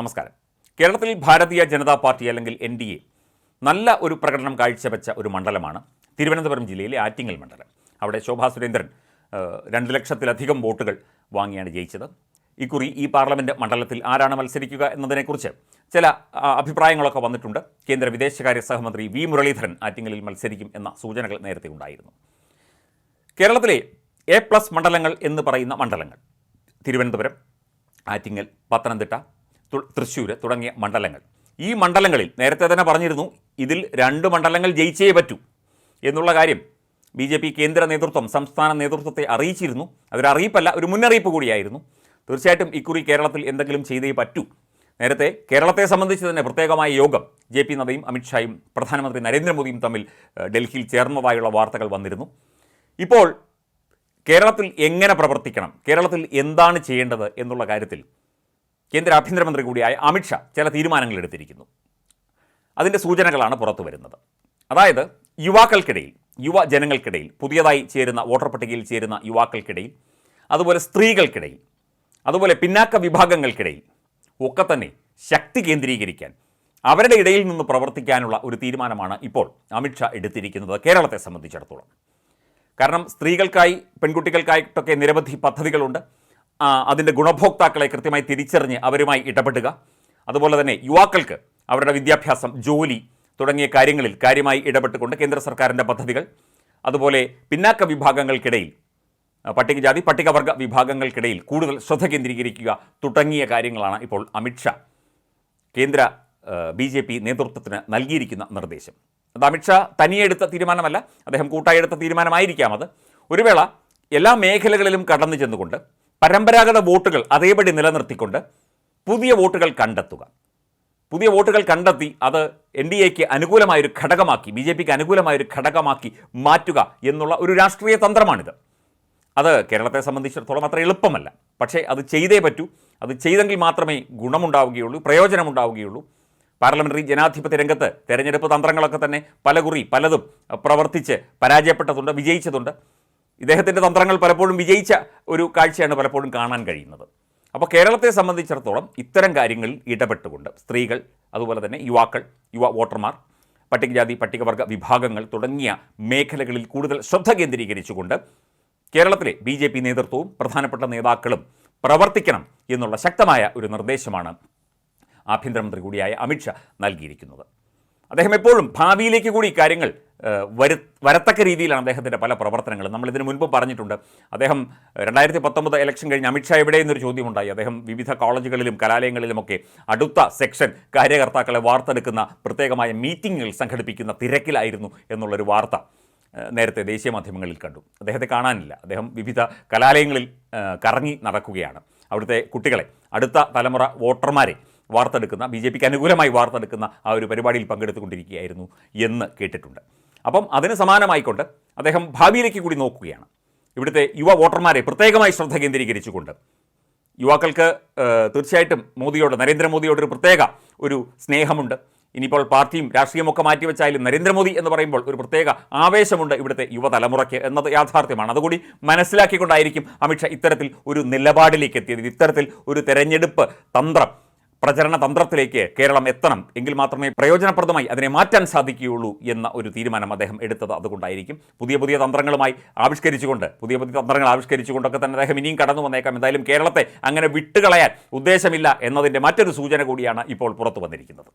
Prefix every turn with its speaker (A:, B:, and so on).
A: നമസ്കാരം. കേരളത്തിൽ ഭാരതീയ ജനതാ പാർട്ടി അല്ലെങ്കിൽ എൻ ഡി എ നല്ല ഒരു പ്രകടനം കാഴ്ചവെച്ച ഒരു മണ്ഡലമാണ് തിരുവനന്തപുരം ജില്ലയിലെ ആറ്റിങ്ങൽ മണ്ഡലം. അവിടെ ശോഭാ സുരേന്ദ്രൻ രണ്ട് ലക്ഷത്തിലധികം വോട്ടുകൾ വാങ്ങിയാണ് ജയിച്ചത്. ഇക്കുറി ഈ പാർലമെന്റ് മണ്ഡലത്തിൽ ആരാണ് മത്സരിക്കുക എന്നതിനെക്കുറിച്ച് ചില അഭിപ്രായങ്ങളൊക്കെ വന്നിട്ടുണ്ട്. കേന്ദ്ര വിദേശകാര്യ സഹമന്ത്രി വി മുരളീധരൻ ആറ്റിങ്ങലിൽ മത്സരിക്കും എന്ന സൂചനകൾ നേരത്തെ ഉണ്ടായിരുന്നു. കേരളത്തിലെ എ പ്ലസ് മണ്ഡലങ്ങൾ എന്ന് പറയുന്ന മണ്ഡലങ്ങൾ തിരുവനന്തപുരം ആറ്റിങ്ങൽ പത്തനംതിട്ട തൃശ്ശൂർ തുടങ്ങിയ മണ്ഡലങ്ങൾ. ഈ മണ്ഡലങ്ങളിൽ നേരത്തെ തന്നെ പറഞ്ഞിരുന്നു ഇതിൽ രണ്ട് മണ്ഡലങ്ങൾ ജയിച്ചേ പറ്റൂ എന്നുള്ള കാര്യം ബി ജെ പി കേന്ദ്ര നേതൃത്വം സംസ്ഥാന നേതൃത്വത്തെ അറിയിച്ചിരുന്നു. അതൊരു അറിയിപ്പല്ല ഒരു മുന്നറിയിപ്പ് കൂടിയായിരുന്നു. തീർച്ചയായിട്ടും ഇക്കുറി കേരളത്തിൽ എന്തെങ്കിലും ചെയ്തേ പറ്റൂ. നേരത്തെ കേരളത്തെ സംബന്ധിച്ച് തന്നെ പ്രത്യേകമായ യോഗം ജെ പി നദ്ദയും അമിത്ഷായും പ്രധാനമന്ത്രി നരേന്ദ്രമോദിയും തമ്മിൽ ഡൽഹിയിൽ ചേർന്നതായുള്ള വാർത്തകൾ വന്നിരുന്നു. ഇപ്പോൾ കേരളത്തിൽ എങ്ങനെ പ്രവർത്തിക്കണം? കേരളത്തിൽ എന്താണ് ചെയ്യേണ്ടത് എന്നുള്ള കാര്യത്തിൽ കേന്ദ്ര ആഭ്യന്തരമന്ത്രി കൂടിയായ അമിത്ഷാ ചില തീരുമാനങ്ങൾ എടുത്തിരിക്കുന്നു. അതിന്റെ സൂചനകളാണ് പുറത്തു വരുന്നത്. അതായത് യുവാക്കൾക്കിടയിൽ യുവജനങ്ങൾക്കിടയിൽ പുതിയതായി ചേരുന്ന വോട്ടർ പട്ടികയിൽ ചേരുന്ന യുവാക്കൾക്കിടയിൽ അതുപോലെ സ്ത്രീകൾക്കിടയിൽ അതുപോലെ പിന്നാക്ക വിഭാഗങ്ങൾക്കിടയിൽ ഒക്കെ തന്നെ ശക്തി കേന്ദ്രീകരിക്കാൻ അവരുടെ ഇടയിൽ നിന്ന് പ്രവർത്തിക്കാനുള്ള ഒരു തീരുമാനമാണ് ഇപ്പോൾ അമിത്ഷാ എടുത്തിരിക്കുന്നത് കേരളത്തെ സംബന്ധിച്ചിടത്തോളം. കാരണം സ്ത്രീകൾക്കായി പെൺകുട്ടികൾക്കായിട്ടൊക്കെ നിരവധി പദ്ധതികളുണ്ട്. അതിന്റെ ഗുണഭോക്താക്കളെ കൃത്യമായി തിരിച്ചറിഞ്ഞ് അവരുമായി ഇടപെടുക. അതുപോലെ തന്നെ യുവാക്കൾക്ക് അവരുടെ വിദ്യാഭ്യാസം ജോലി തുടങ്ങിയ കാര്യങ്ങളിൽ കാര്യമായി ഇടപെട്ടുകൊണ്ട് കേന്ദ്ര സർക്കാരിന്റെ പദ്ധതികൾ. അതുപോലെ പിന്നാക്ക വിഭാഗങ്ങൾക്കിടയിൽ പട്ടികജാതി പട്ടികവർഗ വിഭാഗങ്ങൾക്കിടയിൽ കൂടുതൽ ശ്രദ്ധ കേന്ദ്രീകരിക്കുക തുടങ്ങിയ കാര്യങ്ങളാണ് ഇപ്പോൾ അമിത്ഷാ കേന്ദ്ര ബി ജെ പി നേതൃത്വത്തിന് നൽകിയിരിക്കുന്ന നിർദ്ദേശം. അത് അമിത്ഷാ തനിയെ എടുത്ത തീരുമാനമല്ല അദ്ദേഹം കൂട്ടായി എടുത്ത തീരുമാനമായിരിക്കാം അത്. ഒരു വേള എല്ലാ മേഖലകളിലും കടന്നു ചെന്നുകൊണ്ട് പരമ്പരാഗത വോട്ടുകൾ അതേപടി നിലനിർത്തിക്കൊണ്ട് പുതിയ വോട്ടുകൾ കണ്ടെത്തുക. പുതിയ വോട്ടുകൾ കണ്ടെത്തി അത് എൻ ഡി എക്ക് അനുകൂലമായൊരു ഘടകമാക്കി ബി ജെ പിക്ക് അനുകൂലമായൊരു ഘടകമാക്കി മാറ്റുക എന്നുള്ള ഒരു രാഷ്ട്രീയ തന്ത്രമാണിത്. അത് കേരളത്തെ സംബന്ധിച്ചിടത്തോളം അത്ര എളുപ്പമല്ല. പക്ഷേ അത് ചെയ്തേ പറ്റൂ. അത് ചെയ്തെങ്കിൽ മാത്രമേ ഗുണമുണ്ടാവുകയുള്ളൂ പ്രയോജനമുണ്ടാവുകയുള്ളൂ. പാർലമെന്ററി ജനാധിപത്യ രംഗത്ത് തെരഞ്ഞെടുപ്പ് തന്ത്രങ്ങളൊക്കെ തന്നെ പലകുറി പലതും പ്രവർത്തിച്ച് പരാജയപ്പെട്ടതുണ്ട് വിജയിച്ചതുണ്ട്. ഇദ്ദേഹത്തിന്റെ തന്ത്രങ്ങൾ പലപ്പോഴും വിജയിച്ച ഒരു കാഴ്ചയാണ് പലപ്പോഴും കാണാൻ കഴിയുന്നത്. അപ്പോൾ കേരളത്തെ സംബന്ധിച്ചിടത്തോളം ഇത്തരം കാര്യങ്ങളിൽ ഇടപെട്ടുകൊണ്ട് സ്ത്രീകൾ അതുപോലെ തന്നെ യുവാക്കൾ യുവ വോട്ടർമാർ പട്ടികജാതി പട്ടികവർഗ വിഭാഗങ്ങൾ തുടങ്ങിയ മേഖലകളിൽ കൂടുതൽ ശ്രദ്ധ കേന്ദ്രീകരിച്ചുകൊണ്ട് കേരളത്തിലെ ബി ജെ പി നേതൃത്വവും പ്രധാനപ്പെട്ട നേതാക്കളും പ്രവർത്തിക്കണം എന്നുള്ള ശക്തമായ ഒരു നിർദ്ദേശമാണ് ആഭ്യന്തരമന്ത്രി കൂടിയായ അമിത്ഷാ നൽകിയിരിക്കുന്നത്. അദ്ദേഹം എപ്പോഴും ഭാവിയിലേക്ക് കൂടി കാര്യങ്ങൾ വരു വരത്തക്ക രീതിയിലാണ് അദ്ദേഹത്തിന്റെ പല പ്രവർത്തനങ്ങളും. നമ്മൾ ഇതിനു മുൻപ് പറഞ്ഞിട്ടുണ്ട്. അദ്ദേഹം രണ്ടായിരത്തി പത്തൊമ്പത് ഇലക്ഷൻ കഴിഞ്ഞ് അമിത്ഷാ എവിടെ എന്നൊരു ചോദ്യമുണ്ടായി. അദ്ദേഹം വിവിധ കോളേജുകളിലും കലാലയങ്ങളിലുമൊക്കെ അടുത്ത സെക്ഷൻ കാര്യകർത്താക്കളെ വാർത്തെടുക്കുന്ന പ്രത്യേകമായ മീറ്റിങ്ങുകൾ സംഘടിപ്പിക്കുന്ന തിരക്കിലായിരുന്നു എന്നുള്ളൊരു വാർത്ത നേരത്തെ ദേശീയ മാധ്യമങ്ങളിൽ കണ്ടു. അദ്ദേഹത്തെ കാണാനില്ല. അദ്ദേഹം വിവിധ കലാലയങ്ങളിൽ കറങ്ങി നടക്കുകയാണ്. അവിടുത്തെ കുട്ടികളെ അടുത്ത തലമുറ വോട്ടർമാരെ വാർത്തെടുക്കുന്ന ബി ജെ പിക്ക് അനുകൂലമായി വാർത്തെടുക്കുന്ന ആ ഒരു പരിപാടിയിൽ പങ്കെടുത്തുകൊണ്ടിരിക്കുകയായിരുന്നു എന്ന് കേട്ടിട്ടുണ്ട്. അപ്പം അതിന് സമാനമായിക്കൊണ്ട് അദ്ദേഹം ഭാവിയിലേക്ക് കൂടി നോക്കുകയാണ്. ഇവിടുത്തെ യുവ വോട്ടർമാരെ പ്രത്യേകമായി ശ്രദ്ധ കേന്ദ്രീകരിച്ചുകൊണ്ട്. യുവാക്കൾക്ക് തീർച്ചയായിട്ടും മോദിയോട് നരേന്ദ്രമോദിയോട് ഒരു പ്രത്യേക ഒരു സ്നേഹമുണ്ട്. ഇനിയിപ്പോൾ പാർട്ടിയും രാഷ്ട്രീയമൊക്കെ മാറ്റിവെച്ചാലും നരേന്ദ്രമോദി എന്ന് പറയുമ്പോൾ ഒരു പ്രത്യേക ആവേശമുണ്ട് ഇവിടുത്തെ യുവതലമുറയ്ക്ക് എന്നത് യാഥാർത്ഥ്യമാണ്. അതുകൂടി മനസ്സിലാക്കിക്കൊണ്ടായിരിക്കും അമിത്ഷാ ഇത്തരത്തിൽ ഒരു നിലപാടിലേക്ക് എത്തിയത് ഇത്തരത്തിൽ ഒരു തെരഞ്ഞെടുപ്പ് തന്ത്രം പ്രചരണ തന്ത്രത്തിലേക്ക് കേരളം എത്തണം. എങ്കിൽ മാത്രമേ പ്രയോജനപ്രദമായി അതിനെ മാറ്റാൻ സാധിക്കുകയുള്ളൂ എന്ന ഒരു തീരുമാനം അദ്ദേഹം എടുത്തത് അതുകൊണ്ടായിരിക്കും. പുതിയ പുതിയ തന്ത്രങ്ങളുമായി ആവിഷ്കരിച്ചുകൊണ്ട് പുതിയ പുതിയ തന്ത്രങ്ങൾ ആവിഷ്കരിച്ചുകൊണ്ടൊക്കെ തന്നെ അദ്ദേഹം ഇനിയും കടന്നു വന്നേക്കാം. എന്തായാലും കേരളത്തെ അങ്ങനെ വിട്ടുകളയാൻ ഉദ്ദേശമില്ല എന്നതിന്റെ മറ്റൊരു സൂചന കൂടിയാണ് ഇപ്പോൾ പുറത്തു വന്നിരിക്കുന്നത്.